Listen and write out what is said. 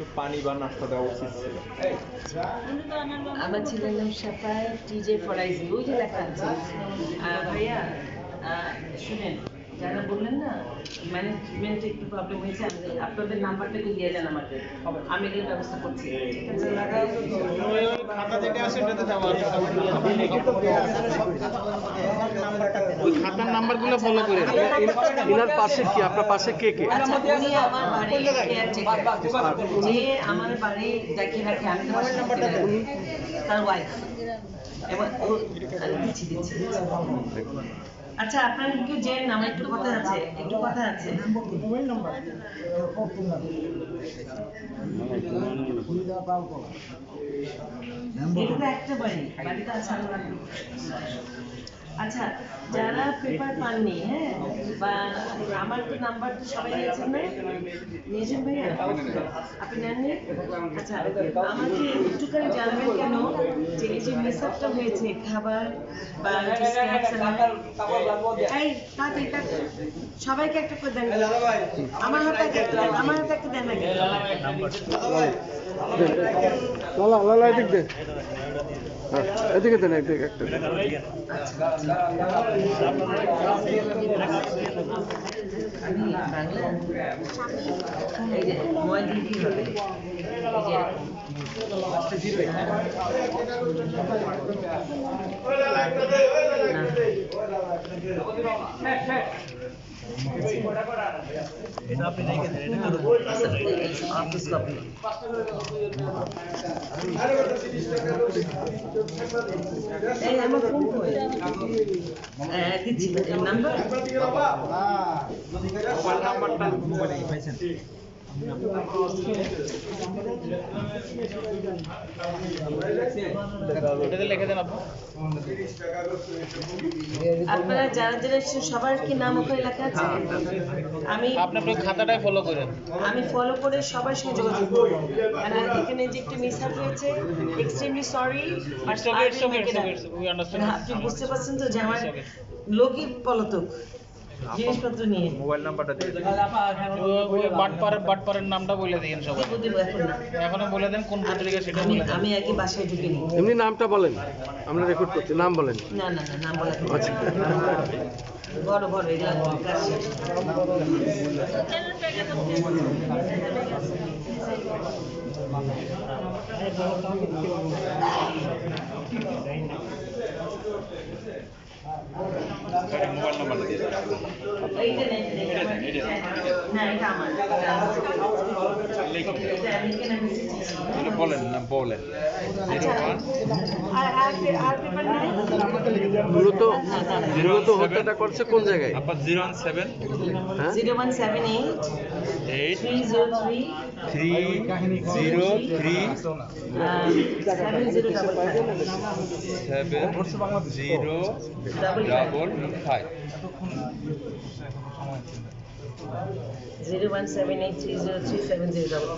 একটু পানি বা নাস্তা দেওয়া উচিত ছিল। আমার ছেলের নাম সাফায় টিজে ফরাইজি, ওই যে লেখা আছে। ভাইয়া শুনেন যারা বললেন না ম্যানেজমেন্টে একটু প্রবলেম হয়েছে আপনি- আপনাদের নাম্বারটা একটু দিয়ে যান আমাকে। আমি এগুলোর ব্যবস্থা করছি। ঠিক আছে? খাতা যেটা আছে ওটাতে দেওয়া আছে। ওই খাতার নাম্বারগুলো ফলো করে ইনার পাশে কি? আপনার পাশে কে কে? আচ্ছা উনি আমার বাড়ি যে আমার বাড়ি দেখে রাখে আমি। তার ওয়াইফ এবং ও- আমি দিচ্ছি দিচ্ছি দিচ্ছি। আচ্ছা আপনার একটু যে নাম একটু কথা আছে একটু কথা আছে এটা নাম্বার একটা বাড়ি বাড়িতে আছে। আচ্ছা যারা পেপার পাননি হ্যাঁ বা আমার তো নাম্বার তো সবাই নিয়েছেন না নিয়েছেন ভাইয়া আপনি নেননি? আচ্ছা আমাকে একটুখানি জানবেন কেন যে এই যে মিসআপটা হয়েছে খাবার বা। সবাইকে একটা করে দেন। আমার হাতে একটা দেন আমার হাতে একটা দেন আগে। লালা লালা এদিক দে। হ্যাঁ, এদিকে দেন এদিকে একটা। দেন। আমি বাংলা এই যে ময় দিদি হবে এই যে এরকম। অফিস এই আমার ফোন কই হ্যাঁ দিচ্ছি নাম্বার মোবাইল নাম্বারটা আপনি আপনারা যারা যারা সবার কি নাম ওখানে লেখা আছে? আমি আপনার খাতাটাই ফলো করেন। আমি ফলো করে সবার সঙ্গে যোগাযোগ করব এখানে যে একটু মিস আপ হয়েছে এক্সট্রিমলি সরি. আপনি বুঝতে পারছেন তো যে আমার লোকই পলাতক। জিনিসপত্র নিয়ে মোবাইল নাম্বারটা দিয়ে বাটপাড়ের বাটপাড়ের নামটা বলে দিয়েন সবাই। এখন বলে দেন কোন পত্রিকা সেটা আমি বলে আমি আগে বাসায় ঢুকিনি এমনি নামটা বলেন। আমরা রেকর্ড করছি নাম বলেন। না না না নাম বলা যাবে না। আচ্ছা। বড় বড় এগুলা শেষ। মোবাইল নাম্বারটা দিয়ে দেন এইটা নেই, এইটা আমার। না, এটা আমার। এটা আমি কেন message দিয়েছি? বলেন না বলেন আচ্ছা, আর- আর পে- আর পেপার নাই? মূলত মূলত হত্যাটা করছে কোন জায়গায় আপনার জিরো ওয়ান সেভেন হ্যাঁ 0178 eight 303 three zero three uh, 7055 seven zero. Double five 0178 303 7055